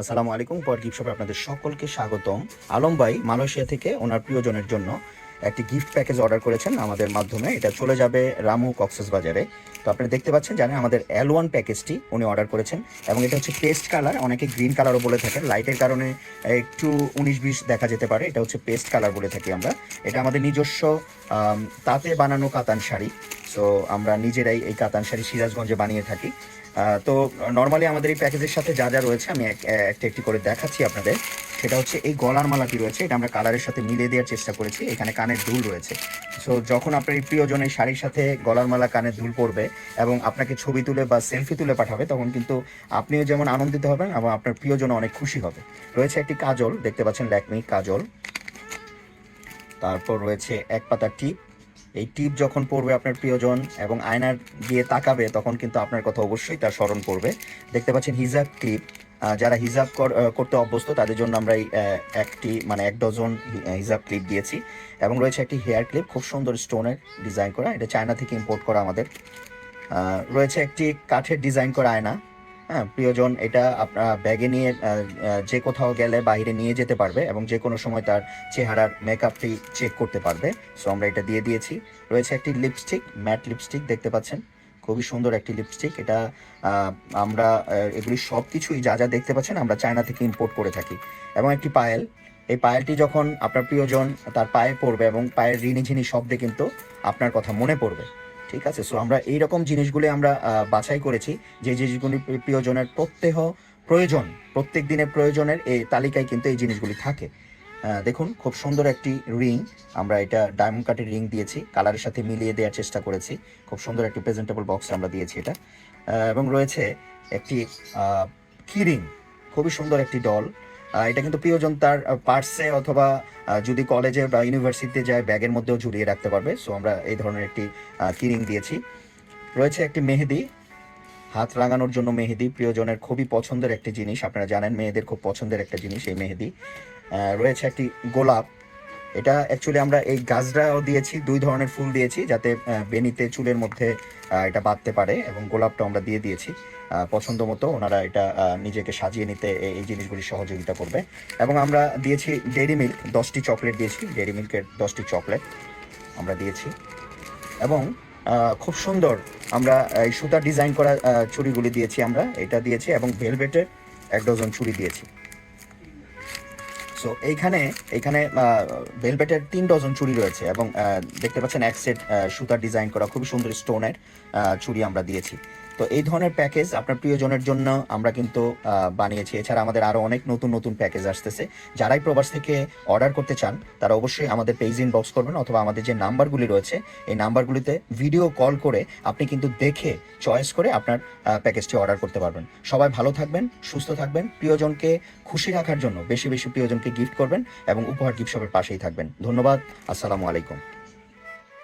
আসসালামু আলাইকুম, পর গিফট শপে আপনাদের সকলকে স্বাগতম। আলম ভাই মালয়েশিয়া থেকে ওনার প্রিয়জনের জন্য একটি গিফট প্যাকেজ অর্ডার করেছেন আমাদের মাধ্যমে। এটা চলে যাবে রামু কক্সেস বাজারে। তো আপনারা দেখতে পাচ্ছেন, জানেন আমাদের এল ওয়ান প্যাকেজটি উনি অর্ডার করেছেন এবং এটা হচ্ছে পেস্ট কালার। অনেকে গ্রিন কালারও বলে থাকেন। লাইটের কারণে একটু উনিশ বিশ দেখা যেতে পারে। এটা হচ্ছে পেস্ট কালার বলে থাকি আমরা। এটা আমাদের নিজস্ব তাঁতে বানানো কাতান শাড়ি। সো আমরা নিজেরাই এই কাতান শাড়ি সিরাজগঞ্জে বানিয়ে থাকি। তো নর্মালি আমাদের এই প্যাকেজের সাথে যা যা রয়েছে, আমি এক- একটা একটি করে দেখাচ্ছি আপনাদের। সেটা হচ্ছে এই গলার মালাটি রয়েছে, এটা আমরা কালারের সাথে মিলিয়ে দেওয়ার চেষ্টা করেছি, এখানে কানের দুল রয়েছে। সো যখন আপনার এই প্রিয়জন এই শাড়ির সাথে গলার মালা, কানের দুল পরবে এবং আপনাকে ছবি তুলে বা সেলফি তুলে পাঠাবে, তখন কিন্তু আপনিও যেমন আনন্দিত হবেন এবং আপনার প্রিয়জন অনেক খুশি হবে। রয়েছে একটি কাজল, দেখতে পাচ্ছেন ল্যাকমি কাজল। তারপর রয়েছে এক পাতা টিপ। এই টিপ যখন পড়বে আপনার প্রিয়জন এবং আয়নার দিয়ে তাকাবে, তখন কিন্তু আপনার কথা অবশ্যই তার স্মরণ পড়বে। দেখতে পাচ্ছেন হিজাব ক্লিপ। যারা হিজাব কর- করতে অভ্যস্ত, তাদের জন্য আমরা এই একটি মানে এক ডজন হিজাব ক্লিপ দিয়েছি। এবং রয়েছে একটি হেয়ার ক্লিপ, খুব সুন্দর স্টোনের ডিজাইন করা। এটা চায়না থেকে ইম্পোর্ট করা আমাদের। রয়েছে একটি কাঠের ডিজাইন করা আয়না। হ্যাঁ প্রিয়জন, এটা আপনার ব্যাগে নিয়ে যে কোথাও গেলে বাইরে নিয়ে যেতে পারবে এবং যে কোনো সময় তার চেহারার মেকআপটি চেক করতে পারবে। সো আমরা এটা দিয়ে দিয়েছি। রয়েছে একটি লিপস্টিক ম্যাট লিপস্টিক দেখতে পাচ্ছেন। খুবই সুন্দর একটি লিপস্টিক এটা আমরা এগুলি সব কিছুই যা যা দেখতে পাচ্ছেন আমরা চায়না থেকে ইম্পোর্ট করে থাকি। এবং একটি পায়েল। এই পায়েলটি যখন আপনার প্রিয়জন তার পায়ে পড়বে এবং পায়ের রিনিঝিনি শব্দে কিন্তু আপনার কথা মনে পড়বে। ঠিক আছে? সো আমরা এই রকম জিনিসগুলি আমরা বাছাই করেছি যে জিনিসগুলি প্রিয়জনের প্রত্যেহ প্রয়োজন, প্রত্যেক দিনের প্রয়োজনের এই তালিকায় কিন্তু এই জিনিসগুলি থাকে। দেখুন, খুব সুন্দর একটি রিং, আমরা এটা ডায়মন্ড কাটের রিং দিয়েছি, কালারের সাথে মিলিয়ে দেওয়ার চেষ্টা করেছি। খুব সুন্দর একটি প্রেজেন্টেবল বক্স আমরা দিয়েছি এটা। এবং রয়েছে একটি কি রিং খুবই সুন্দর একটি ডল এটা কিন্তু প্রিয়জন তার পার্সে অথবা যদি কলেজে বা ইউনিভার্সিটিতে যায় ব্যাগের মধ্যেও ঝুলিয়ে রাখতে পারবে। সো আমরা এই ধরনের একটি কিরিং দিয়েছি। রয়েছে একটি মেহেদি। হাত রাঙানোর জন্য মেহেদি প্রিয়জনের খুবই পছন্দের একটি জিনিস। আপনারা জানেন, মেয়েদের খুব পছন্দের একটা জিনিস এই মেহেদি। রয়েছে একটি গোলাপ। এটা অ্যাকচুয়ালি আমরা এই গাছটাও দিয়েছি, দুই ধরনের ফুল দিয়েছি যাতে বেনিতে চুলের মধ্যে এটা বাঁধতে পারে এবং গোলাপটা আমরা দিয়ে দিয়েছি। পছন্দ মতো ওনারা এটা নিজেকে সাজিয়ে নিতে এই জিনিসগুলি সহযোগিতা করবে। এবং আমরা দিয়েছি ডেরি মিল্ক, দশটি চকলেট দিয়েছি, ডেরি মিল্কের দশটি চকলেট আমরা দিয়েছি। এবং খুব সুন্দর আমরা এই সুতা ডিজাইন করা চুড়িগুলি দিয়েছি আমরা, এটা দিয়েছি এবং ভেলভেটের এক ডজন চুড়ি দিয়েছি। সো এইখানে এইখানে ভেলভেটের তিন ডজন চুড়ি রয়েছে এবং দেখতে পাচ্ছেন এক সেট সুতার ডিজাইন করা খুবই সুন্দর স্টোনের চুড়ি আমরা দিয়েছি। তো এই ধরনের প্যাকেজ আপনার প্রিয়জনের জন্য আমরা কিন্তু বানিয়েছি। এছাড়া আমাদের আরও অনেক নতুন নতুন প্যাকেজ আসতেছে। যারাই প্রবাস থেকে অর্ডার করতে চান, তারা অবশ্যই আমাদের পেজ ইনবক্স করবেন অথবা আমাদের যে নাম্বারগুলি রয়েছে, এই নাম্বারগুলিতে ভিডিও কল করে আপনি কিন্তু দেখে চয়েস করে আপনার প্যাকেজটি অর্ডার করতে পারবেন। সবাই ভালো থাকবেন, সুস্থ থাকবেন, প্রিয়জনকে খুশি রাখার জন্য বেশি বেশি প্রিয়জনকে গিফট করবেন এবং উপহার গিফট শপের পাশেই থাকবেন। ধন্যবাদ, আসসালামু আলাইকুম।